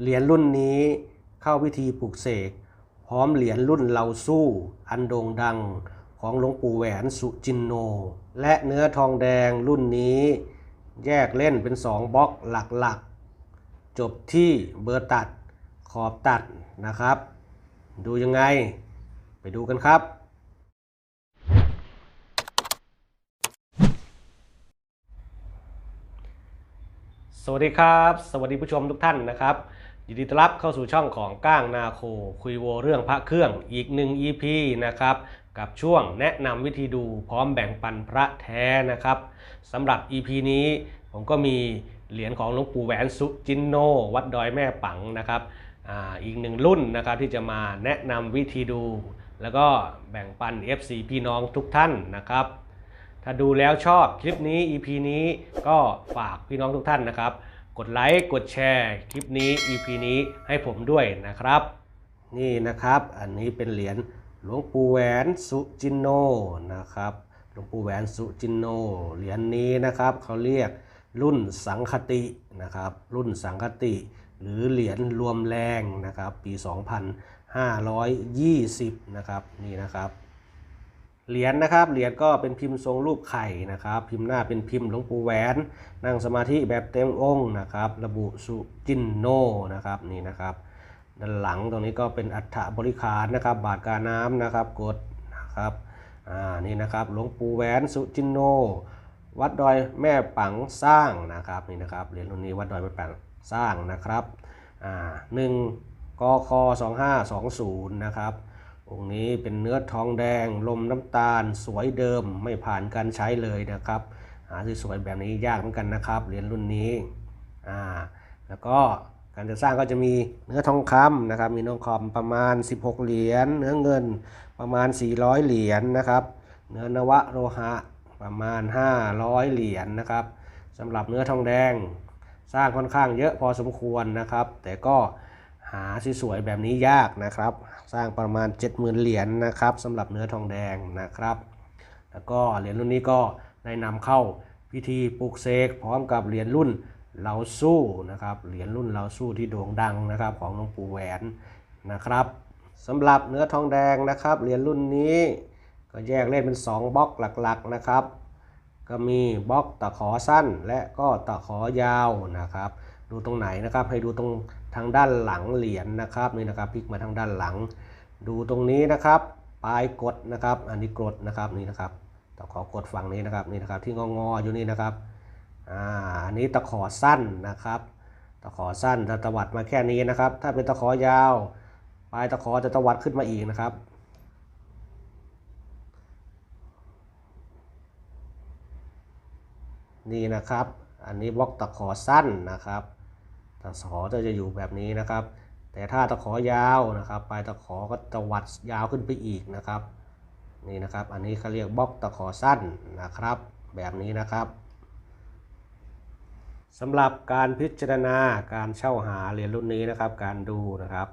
เหรียญรุ่นนี้เข้าพิธีปลุกเสก พร้อมเหรียญรุ่นเราสู้ อันโด่งดังของหลวงปู่แหวนสุจินโน และเนื้อทองแดงรุ่นนี้ แยกเล่นเป็นสองบล็อกหลักๆ จบที่เบอร์ตัดขอบตัดนะครับ ดูยังไง ไปดูกันครับสวัสดีครับ สวัสดีผู้ชมทุกท่านนะครับ ยินดีต้อนรับเข้าสู่ช่องของก้างนาโค คุยโวเรื่องพระเครื่องอีกหนึ่ง EP นะครับ กับช่วงแนะนำวิธีดูพร้อมแบ่งปันพระแท้นะครับสำหรับ EP นี้ผมก็มีเหรียญของหลวงปู่แหวนสุจินโน วัดดอยแม่ปังนะครับออีกหนึ่งรุ่นนะครับที่จะมาแนะนำวิธีดู แล้วก็แบ่งปัน FC พี่น้องทุกท่านนะครับ ถ้าดูแล้วชอบคลิปนี้ EP นี้ก็ฝากพี่น้องทุกท่านนะครับ กดไลค์กดแชร์ คลิปนี้ EP นี้ให้ผมด้วยนะครับ นี่นะครับ อันนี้เป็นเหรียญหลวงปู่แหวนสุจินโนนะครับหลวงปู่แหวนสุจินโนเหรียญนี้นะครับเขาเรียกรุ่นสังคตินะครับ รุ่นสังคติ หรือเหรียญรวมแรงนะครับ ปี 2520 นะครับ นี่นะครับ เหรียญนะครับ เหรียญก็เป็นพิมพ์ทรงรูปไข่นะครับ พิมพ์หน้าเป็นพิมพ์หลวงปู่แหวน นั่งสมาธิแบบเต็มองค์นะครับ ระบุสุจินโนนะครับนี่นะครับ ด้านหลังตรงนี้ก็เป็นอัฐบริขารนะครับ บาทกาน้ำนะครับกดนะครับอ่านี่นะครับหลวงปู่แหวนสุจินโน วัดดอยแม่ปังสร้างนะครับนี่นะครับเหรียญรุ่นนี้วัดดอยแม่ปังสร้างนะครับอ่าหนึ่งกค2520นะครับ องค์นี้เป็นเนื้อทองแดง ลมน้ำตาล สวยเดิมไม่ผ่านการใช้เลยนะครับ หาสวยๆแบบนี้ยากเหมือนกันนะครับเหรียญรุ่นนี้อ่าแล้วก็การจะสร้างก็จะมีเนื้อทองคำนะครับ มีทองคำประมาณ 16 เหรียญ เนื้อเงินประมาณ 400 เหรียญนะครับ เนื้อนวะโลหะประมาณ 500 เหรียญนะครับสำหรับเนื้อทองแดง สร้างค่อนข้างเยอะพอสมควรนะครับ แต่ก็หาสวยๆแบบนี้ยากนะครับ สร้างประมาณ 70,000 เหรียญนะครับสำหรับเนื้อทองแดงนะครับ แล้วก็เหรียญรุ่นนี้ก็ได้นำเข้าพิธีปลุกเสกพร้อมกับเหรียญรุ่นเราสู้นะครับเหรียญรุ่นเราสู้ที่โด่งดังนะครับของหลวงปู่แหวนนะครับสำหรับเนื้อทองแดงนะครับเหรียญรุ่นนี้ก็แยกเล่นเป็น 2บล็อกหลักๆนะครับ ก็มีบล็อกตะขอสั้นและก็ตะขอยาวนะครับ ดูตรงไหนนะครับ ให้ดูตรงทางด้านหลังเหรียญนะครับนี่นะครับพลิกมาทางด้านหลัง ดูตรงนี้นะครับ ปลายกดนะครับ อันนี้กดนะครับนี่นะครับตะขอกดฝั่งนี้นะครับนี่นะครับที่งองอๆอยู่นี่นะครับอ่าอันนี้ตะขอสั้นนะครับ ตะขอสั้นจะตวัดมาแค่นี้นะครับ ถ้าเป็นตะขอยาว ปลายตะขอจะตวัดขึ้นมาอีกนะครับนี่นะครับ อันนี้บล็อกตะขอสั้นนะครับ ตะขอจะจะอยู่แบบนี้นะครับ แต่ถ้าตะขอยาวนะครับ ปลายตะขอก็ตวัดยาวขึ้นไปอีกนะครับนี่นะครับ อันนี้เขาเรียกบล็อกตะขอสั้นนะครับ แบบนี้นะครับสำหรับการพิจารณาการเช่าหาเหรียญรุ่นนี้นะครับ การดูนะครับ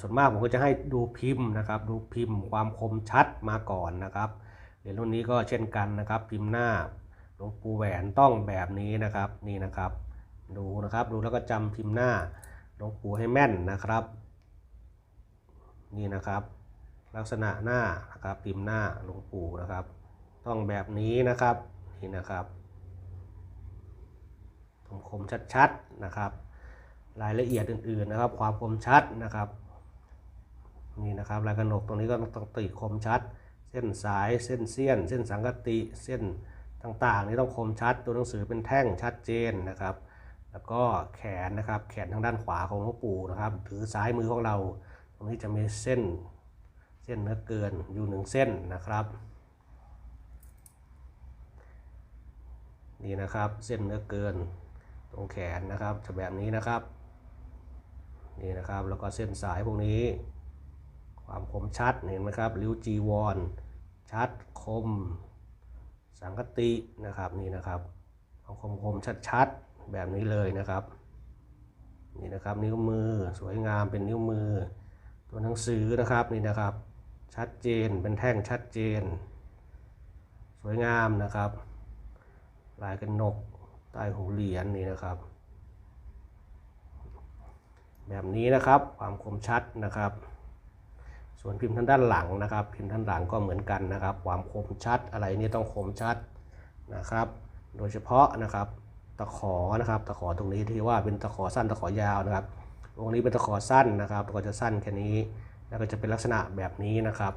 ส่วนมากผมก็จะให้ดูพิมพ์นะครับ ดูพิมพ์ความคมชัดมาก่อนนะครับเหรียญรุ่นนี้ก็เช่นกันนะครับ พิมพ์หน้าหลวงปู่แหวนต้องแบบนี้นะครับนี่นะครับ ดูนะครับ ดูแล้วก็จำพิมพ์หน้าหลวงปู่ให้แม่นนะครับ นี่นะครับ ลักษณะหน้านะครับ พิมพ์หน้าหลวงปู่นะครับ ต้องแบบนี้นะครับนี่นะครับคมชัดๆนะครับ รายละเอียดอื่นๆนะครับ ความคมชัดนะครับนี่นะครับลายกระหนกตรงนี้ก็ต้องตีคมชัด เส้นสายเส้นเสี้ยน เส้นสังกติเส้นต่างๆ นี่ต้องคมชัด ตัวหนังสือเป็นแท่งชัดเจนนะครับ แล้วก็แขนนะครับ แขนทางด้านขวาของหลวงปู่นะครับถือซ้ายมือของเรา ตรงนี้จะมีเส้นเส้นเนื้อเกินอยู่หนึ่งเส้นนะครับนี่นะครับเส้นเนื้อเกินตรงแขนนะครับจะแบบนี้นะครับนี่นะครับแล้วก็เส้นสายพวกนี้ ความคมชัดเห็นไหมครับริ้วจีวรชัดคม สังกตินะครับนี่นะครับความคมคมชัดชัดๆ แบบนี้เลยนะครับนี่นะครับนิ้วมือสวยงามเป็นนิ้วมือ ตัวหนังสือนะครับนี่นะครับ ชัดเจนเป็นแท่งชัดเจน สวยงามนะครับ ลายกระหนกใต้หูเหรียญนี่นะครับ แบบนี้นะครับความคมชัดนะครับ ส่วนพิมพ์ทางด้านหลังนะครับ พิมพ์ทางหลังก็เหมือนกันนะครับ ความคมชัดอะไรนี่ต้องคมชัดนะครับ โดยเฉพาะนะครับ ตะขอนะครับ ตะขอตรงนี้ที่ว่าเป็นตะขอสั้นตะขอยาวนะครับตรงนี้เป็นตะขอสั้นนะครับก็จะสั้นแค่นี้ แล้วก็จะเป็นลักษณะแบบนี้นะครับ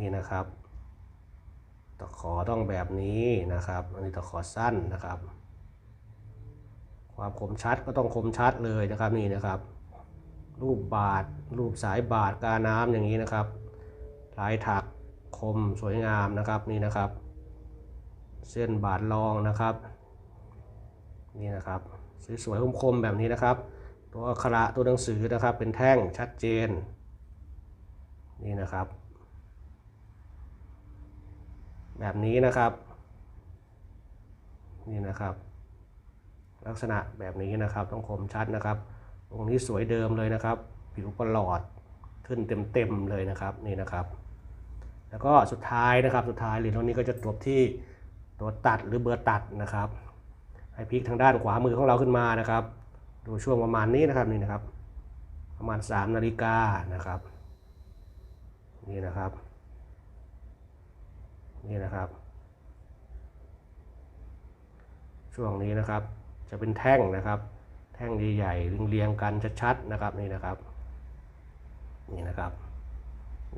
นี่นะครับ ตะขอต้องแบบนี้นะครับ อันนี้ตะขอสั้นนะครับ ความคมชัดก็ต้องคมชัดเลยนะครับนี่นะครับ รูปบาดรูปสายบาดกาน้ำอย่างนี้นะครับลายถักคมสวยงามนะครับนี่นะครับ เส้นบาดรองนะครับนี่นะครับสวยๆคมๆแบบนี้นะครับ ตัวอักขระตัวหนังสือนะครับ เป็นแท่งชัดเจน นี่นะครับ แบบนี้นะครับ นี่นะครับ ลักษณะแบบนี้นะครับต้องคมชัดนะครับ ตรงนี้สวยเดิมเลยนะครับ ผิวประหลอดขึ้นเต็มๆเลยนะครับนี่นะครับ แล้วก็สุดท้ายนะครับสุดท้ายเหรียญตรงนี้ก็จะจบที่ ตัวตัดหรือเบอร์ตัดนะครับ ให้พลิกทางด้านขวามือของเราขึ้นมานะครับ ดูช่วงประมาณนี้นะครับนี่นะครับ ประมาณ 3 นาฬิกานะครับ นี่นะครับ นี่นะครับ ช่วงนี้นะครับจะเป็นแท่งนะครับ แท่งใหญ่ๆเรียงๆกันชัดๆนะครับนี่นะครับนี่นะครับ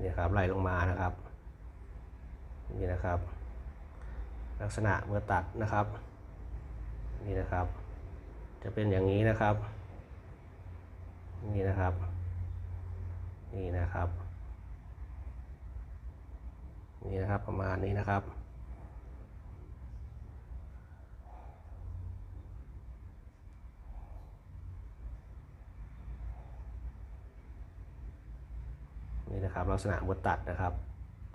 นี่ครับไล่ลงมานะครับนี่นะครับ ลักษณะเมื่อตัดนะครับ นี่นะครับ จะเป็นอย่างนี้นะครับ นี่นะครับ นี่นะครับ นี่นะครับประมาณนี้นะครับนี่นะครับลักษณะบดตัดนะครับ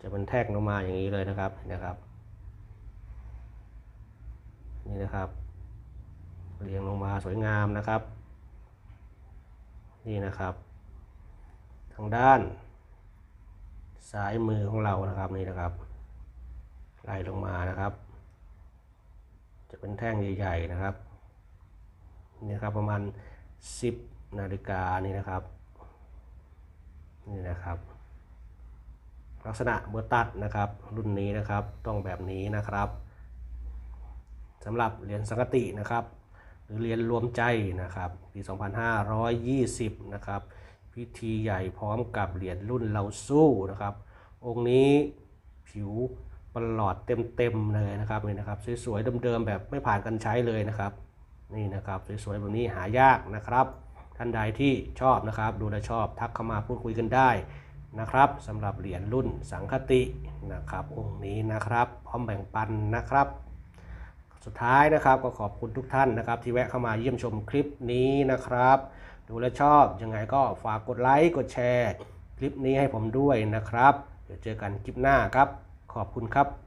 จะเป็นแท่งลงมาอย่างนี้เลยนะครับนะครับ นี่นะครับเรียงลงมาสวยงามนะครับ นี่นะครับ ทางด้านซ้ายมือของเรานะครับนี่นะครับไล่ลงมานะครับ จะเป็นแท่งใหญ่ๆนะครับนี่นะครับประมาณ 10 นาฬิกานี่นะครับนี่นะครับ ลักษณะเบอร์ตัดนะครับ รุ่นนี้นะครับต้องแบบนี้นะครับ สำหรับเหรียญสังกตินะครับ หรือเหรียญรวมใจนะครับปี 2520 นะครับพิธีใหญ่พร้อมกับเหรียญรุ่นเราสู้นะครับ องค์นี้ผิวประหลอดเต็มๆเลยนะครับนี่นะครับ สวยๆเดิมๆแบบไม่ผ่านการใช้เลยนะครับ นี่นะครับสวยๆแบบนี้หายากนะครับ ท่านใดที่ชอบนะครับ ดูแลชอบทักเข้ามาพูดคุยกันได้นะครับสำหรับเหรียญรุ่นสังคตินะครับ องค์นี้นะครับ พร้อมแบ่งปันนะครับ สุดท้ายนะครับก็ขอบคุณทุกท่านนะครับ ที่แวะเข้ามาเยี่ยมชมคลิปนี้นะครับ ดูและชอบยังไงก็ฝากกดไลค์กดแชร์ คลิปนี้ให้ผมด้วยนะครับ เดี๋ยวเจอกันคลิปหน้าครับ ขอบคุณครับ